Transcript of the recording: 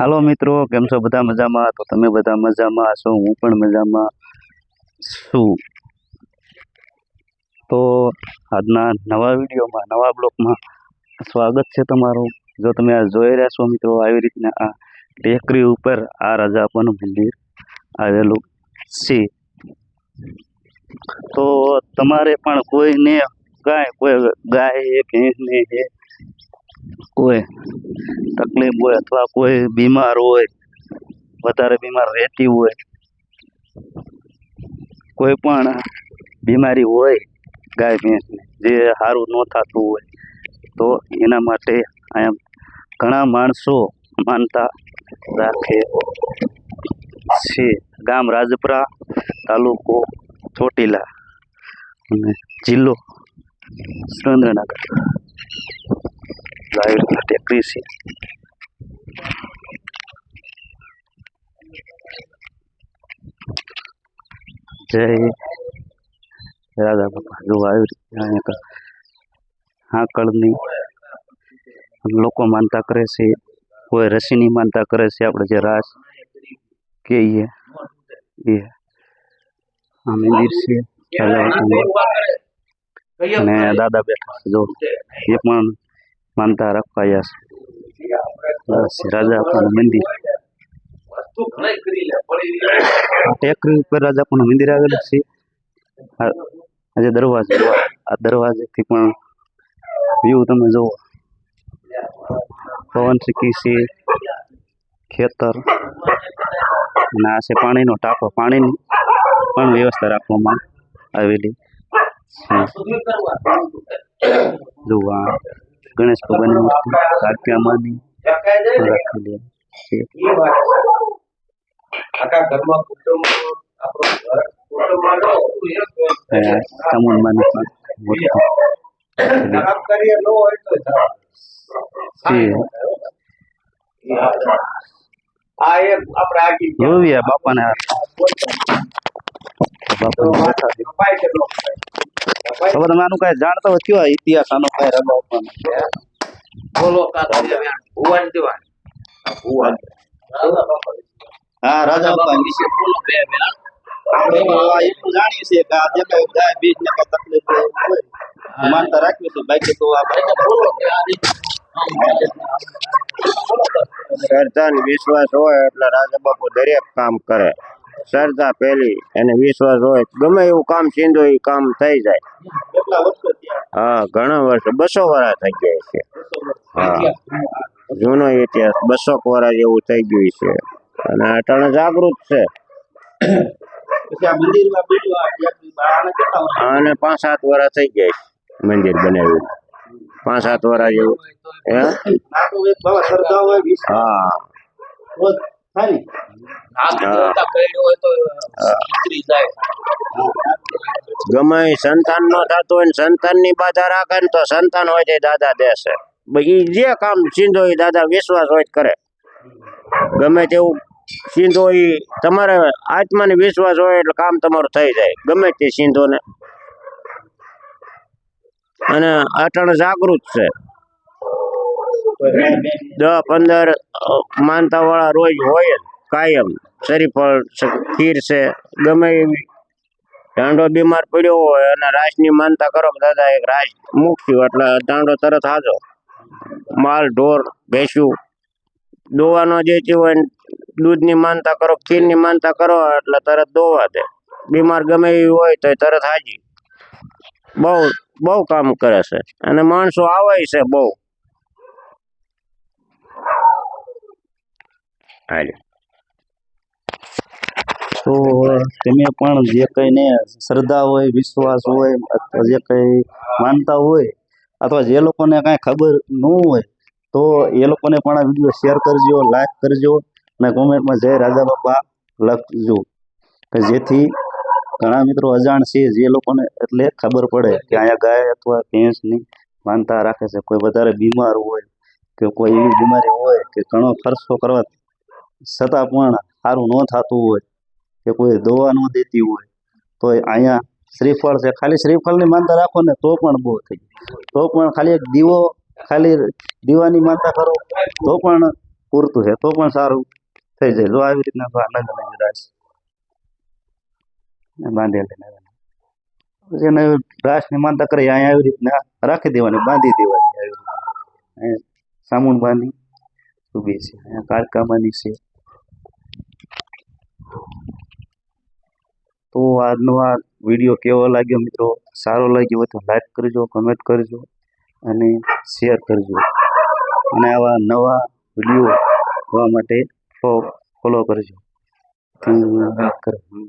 હાલો મિત્રો, કેમ છો? બધા મજામાં? તો તમે બધા મજામાં? છો હું પણ મજામાં છું. તો આજના નવા વિડીયોમાં, નવા બ્લોગમાં સ્વાગત છે તમારું. જો તમે આ જોઈ રહ્યા છો મિત્રો, આવી રીતના આ ટેકરી ઉપર આ રાજાપાનું મંદિર આવેલું છે. તો તમારે પણ કોઈને ગાય, કોઈ ગાય ભેંસને કોઈ તકલીફ હોય અથવા કોઈ બીમાર હોય, વધારે બીમાર રહેતી હોય, કોઈ પણ બીમારી હોય ગાય ભેંસને જે સારું ન થતું હોય, તો એના માટે અહીંયા ઘણા માણસો માનતા રાખે છે. ગામ રાજપરા તાલુકો ચોટીલા અને જિલ્લો સુરેન્દ્રનગર. લાઈવ hacia છે જય રાધા બાપા જો આવી રીતે હાકળની લોકો માનતા કરે છે કોઈ રસીની માનતા કરે છે આપણે જે રાસ કહીએ એ આ મંદિર છે. અને દાદા બેઠા જો. એ પણ માનતા રાખવાયા છે બસ રાજા આપવાનું મંદિર આ ટેકરી ઉપર રાજા આપવાનું મંદિર આવેલું છે આ આ જે દરવાજો જો આ દરવાજેથી પણ વ્યૂ તમે જુઓ પવન ચીકી છે ખેતર અને આ છે પાણીનો ટાંકો પાણીની પણ વ્યવસ્થા રાખવામાં આવેલી છે જુઓ આ ગણેશ ભગવાનની મૂર્તિ કાપ્યા માની રાખેલી છે. આખા ઘરમાં કુટુંબ આપણું ઘર કુટુંબમાં લો, અને આ ચામુંડમાની પણ મૂર્તિ. બાપાને બાપાને ખબર તમે આનું કાંઈ જાણતા હોય કયો ઇતિહાસ આનો કઈ રંગ આપવાનો બોલો. હા રાજા બાપા વિશે બોલો બે બે, આપણે આ એટલું જાણીએ છીએ કે આ જે કઈ ગાય બીજ ને કઈ તકલીફ હોય માનતા રાખવી છે બાકી તો આ ભાઈ બોલો કે શ્રદ્ધા વિશ્વાસ હોય એટલે રાજા બાપુ દરેક કામ કરે. શ્રદ્ધા પેલી એને વિશ્વાસ હોય. ગમે એવું કામ સિંધો એ કામ થઈ જાય. હા ઘણા વર્ષ. બસો વર્ષ થઈ ગયા છે. હા. જૂનો ઇતિહાસ બસો વર્ષ જેવું થઈ ગયું છે. અને અટાણે જાગૃત છે. અને પાંચ સાત વર્ષ થઈ ગયા છે મંદિર બનાવ્યું. પાંચ સાત વર્ષ જેવું. હે? ગમે સંતાન નો થતું હોય સંતાનની બાધા રાખે ને તો સંતાન હોય તે દાદા દેશે ઈ જે કામ સિંધો એ દાદા વિશ્વાસ હોય કરે. ગમે તેવું સિંધો એ તમારે આત્માને વિશ્વાસ હોય એટલે કામ તમારું થઈ જાય. ગમે તે સિંધો ને અને અટણ જાગૃત છે. દસ પંદર માનતા વાળા રોજ હોય કાયમ. શરીફળ છે, ખીર છે. ગમે એવી દાંડો બીમાર પડ્યો હોય અને રાસની માનતા કરો દાદા એક રાસ મૂક્યું એટલે દાંડો તરત હાજો. માલ ઢોર ભેસ્યું દોવાનો જે હોય દૂધની માનતા કરો ખીરની માનતા કરો એટલે તરત દોવા દે. બીમાર ગમે એવી હોય તો તરત હાજી. બહુ બહુ કામ કરે છે. અને માણસો આવે છે બહુ. હાલે. તો તમે પણ જે કંઈને શ્રદ્ધા હોય, વિશ્વાસ હોય, અથવા જે કંઈ માનતા હોય, અથવા જે લોકોને કાંઈ ખબર ન હોય, તો એ લોકોને પણ આ વીડિયો શેર કરજો, લાઈક કરજો, અને કોમેન્ટમાં જય રાજા બાપા લખજો. કે જેથી ઘણા મિત્રો અજાણ છે, જે લોકોને એટલે ખબર પડે કે અહીંયા ગાય અથવા ભેંસની માનતા રાખે છે. કોઈ વધારે બીમાર હોય, કે કોઈ એવી બીમારી હોય, કે ઘણો ખર્ચો કરવા છતાં પણ સારું ન થતું હોય કે કોઈ દવા ન દેતી હોય, તો અહીંયા શ્રીફળ છે. ખાલી શ્રીફળની માનતા રાખો ને તો પણ બહુ થઈ તો પણ ખાલી એક દીવો, ખાલી દીવાની માનતા કરો, તો પણ પૂરતું છે, તો પણ સારું થઈ જાય. જો આવી રીતના બહાર નગર નગર રાસ. ને બાંધેલી એને રાસની માનતા કરી, અહીંયા આવી રીતના રાખી દેવાની, બાંધી દેવાની. આવી રીતના સામુણ બાંધી ઊભી છે, અહીંયા કાળકામાની છે. તો આજનો આ વીડિયો કેવો લાગ્યો મિત્રો? સારો લાગ્યો હોય તો લાઈક કરજો કમેન્ટ કરજો અને શેર કરજો. અને આવા નવા વીડિયો જોવા માટે ફોલો કરજો. હમ.